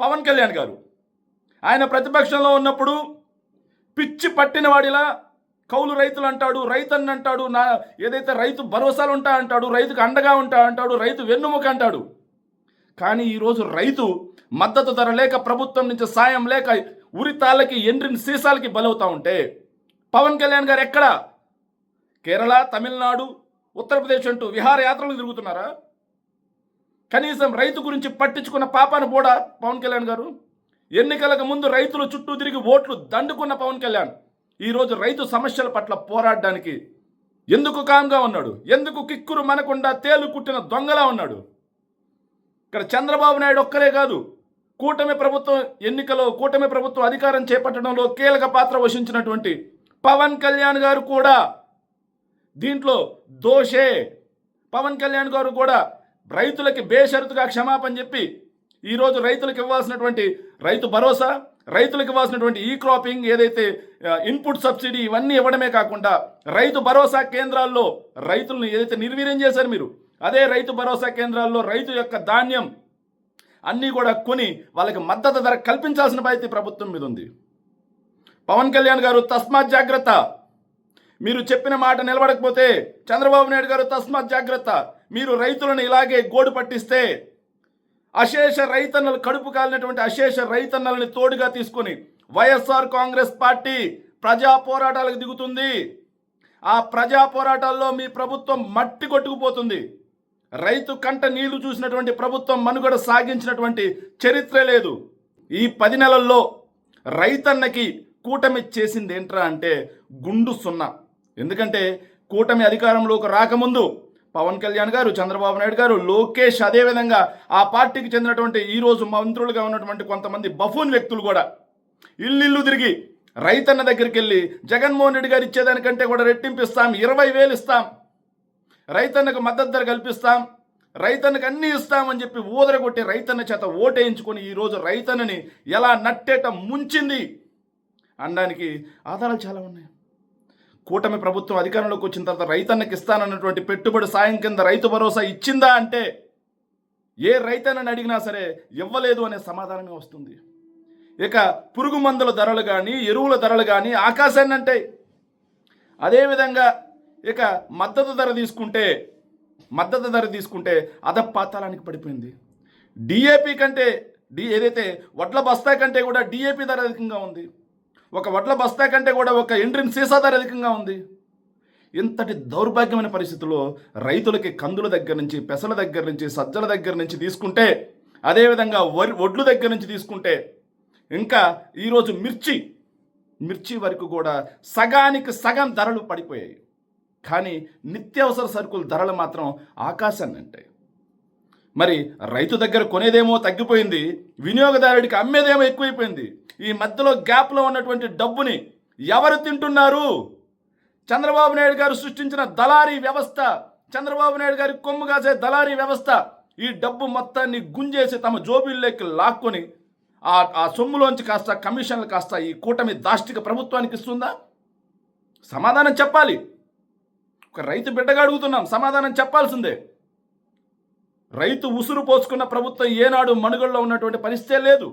పవన్ కళ్యాణ్ గారు. ఆయన ప్రతిపక్షంలో ఉన్నప్పుడు పిచ్చి పట్టిన వాడిలా కౌలు రైతులు అంటాడు రైతన్న అంటాడు నా ఏదైతే రైతు భరోసాలు ఉంటా అంటాడు రైతుకు అండగా ఉంటా అంటాడు రైతు వెన్నుముక అంటాడు. కానీ ఈరోజు రైతు మద్దతు ధర లేక ప్రభుత్వం నుంచి సాయం లేక ఉరితాళ్ళకి ఎండ్రిన్ సీసాలకి బలవుతా ఉంటే పవన్ కళ్యాణ్ గారు ఎక్కడ? కేరళ తమిళనాడు ఉత్తరప్రదేశ్ అంటూ విహారయాత్రలు తిరుగుతున్నారా? కనీసం రైతు గురించి పట్టించుకున్న పాపాను కూడా పవన్ కళ్యాణ్ గారు? ఎన్నికలకు ముందు రైతుల చుట్టూ తిరిగి ఓట్లు దండుకున్న పవన్ కళ్యాణ్ ఈరోజు రైతు సమస్యల పట్ల పోరాడడానికి ఎందుకు కామ్గా ఉన్నాడు? ఎందుకు కిక్కురు మనకుండా తేలు కుట్టిన దొంగలా ఉన్నాడు? ఇక్కడ చంద్రబాబు నాయుడు ఒక్కరే కాదు కూటమి ప్రభుత్వం ఎన్నికలో కూటమి ప్రభుత్వం అధికారం చేపట్టడంలో కీలక పాత్ర వహించినటువంటి పవన్ కళ్యాణ్ గారు కూడా దీంట్లో దోషే. పవన్ కళ్యాణ్ గారు కూడా రైతులకి బేషరతుగా క్షమాపణ చెప్పి ఈరోజు రైతులకు ఇవ్వాల్సినటువంటి రైతు భరోసా రైతులకు ఇవ్వాల్సినటువంటి ఈ క్రాపింగ్ ఏదైతే ఇన్పుట్ సబ్సిడీ ఇవన్నీ ఇవ్వడమే కాకుండా రైతు భరోసా కేంద్రాల్లో రైతులను ఏదైతే నిర్వీర్యం చేశారు మీరు అదే రైతు భరోసా కేంద్రాల్లో రైతు యొక్క ధాన్యం అన్నీ కూడా కొని వాళ్ళకి మద్దతు ధర కల్పించాల్సిన బాధ్యత ప్రభుత్వం మీద ఉంది. పవన్ కళ్యాణ్ గారు తస్మాత్ జాగ్రత్త. మీరు చెప్పిన మాట నిలబడకపోతే చంద్రబాబు నాయుడు గారు తస్మాత్ జాగ్రత్త. మీరు రైతులను ఇలాగే గోడు పట్టిస్తే అశేష రైతన్నలు కడుపు కాలినటువంటి అశేష రైతన్నలని తోడుగా తీసుకొని వైఎస్ఆర్ కాంగ్రెస్ పార్టీ ప్రజా పోరాటాలకు దిగుతుంది. ఆ ప్రజా పోరాటాల్లో మీ ప్రభుత్వం మట్టి కొట్టుకుపోతుంది. రైతు కంట నీళ్ళు చూసినటువంటి ప్రభుత్వం మనుగడ సాగించినటువంటి చరిత్రే లేదు. ఈ పది నెలల్లో రైతన్నకి కూటమి చేసింది ఏంట్రా అంటే గుండు సున్నా. ఎందుకంటే కూటమి అధికారంలోకి రాకముందు పవన్ కళ్యాణ్ గారు చంద్రబాబు నాయుడు గారు లోకేష్ అదేవిధంగా ఆ పార్టీకి చెందినటువంటి ఈరోజు మంత్రులుగా ఉన్నటువంటి కొంతమంది బఫూన్ వ్యక్తులు కూడా ఇల్లు తిరిగి రైతన్న దగ్గరికి వెళ్ళి జగన్మోహన్ రెడ్డి గారు ఇచ్చేదానికంటే కూడా రెట్టింపు ఇస్తాం ఇరవై వేలు ఇస్తాం. రైతన్నకు మద్దతు ధర కల్పిస్తాం రైతన్నకు అన్నీ ఇస్తామని చెప్పి ఊదరగొట్టి రైతన్న చేత ఓటేయించుకొని ఈరోజు రైతన్నని ఎలా నట్టేట ముంచింది అనడానికి ఆధారాలు చాలా ఉన్నాయి. కూటమి ప్రభుత్వం అధికారంలోకి వచ్చిన తర్వాత రైతన్నకి ఇస్తానన్నటువంటి పెట్టుబడి సాయం కింద రైతు భరోసా ఇచ్చిందా అంటే ఏ రైతన్నని అడిగినా సరే ఇవ్వలేదు అనే సమాధానమే వస్తుంది. ఇక పురుగు మందుల ధరలు కానీ ఎరువుల ధరలు కానీ ఆకాశాన్ని అంటాయి. అదేవిధంగా ఇక మద్దతు ధర తీసుకుంటే మద్దతు ధర తీసుకుంటే అధపాతాళానికి పడిపోయింది. డిఏపి కంటే డి ఏదైతే వడ్ల బస్తా కంటే కూడా డిఏపి ధర అధికంగా ఉంది. ఒక వడ్ల బస్తా కంటే కూడా ఒక ఎండ్రిన్ సీసా ధర అధికంగా ఉంది. ఇంతటి దౌర్భాగ్యమైన పరిస్థితుల్లో రైతులకి కందుల దగ్గర నుంచి పెసల దగ్గర నుంచి సజ్జల దగ్గర నుంచి తీసుకుంటే అదేవిధంగా వరి వడ్లు దగ్గర నుంచి తీసుకుంటే ఇంకా ఈరోజు మిర్చి మిర్చి వరకు కూడా సగానికి సగం ధరలు పడిపోయాయి. కానీ నిత్యావసర సరుకుల ధరలు మాత్రం ఆకాశాన్ని అంటాయి మరి రైతు దగ్గర కొనేదేమో తగ్గిపోయింది వినియోగదారుడికి అమ్మేదేమో ఎక్కువైపోయింది. ఈ మధ్యలో గ్యాప్లో ఉన్నటువంటి డబ్బుని ఎవరు తింటున్నారు? చంద్రబాబు నాయుడు గారు సృష్టించిన దళారీ వ్యవస్థ చంద్రబాబు నాయుడు గారి కొమ్ము కాసే దళారీ వ్యవస్థ ఈ డబ్బు మొత్తాన్ని గుంజేసి తమ జోబీల్లోకి లాక్కొని ఆ ఆ సొమ్ములోంచి కాస్త కమిషన్లు కాస్త ఈ కూటమి దాష్టిక ప్రభుత్వానికి ఇస్తుందా? సమాధానం చెప్పాలి. ఒక రైతు బిడ్డగా అడుగుతున్నాం సమాధానం చెప్పాల్సిందే. రైతు ఉసురు పోసుకున్న ప్రభుత్వం ఏనాడు మనుగడలో ఉన్నటువంటి పరిస్థితే లేదు.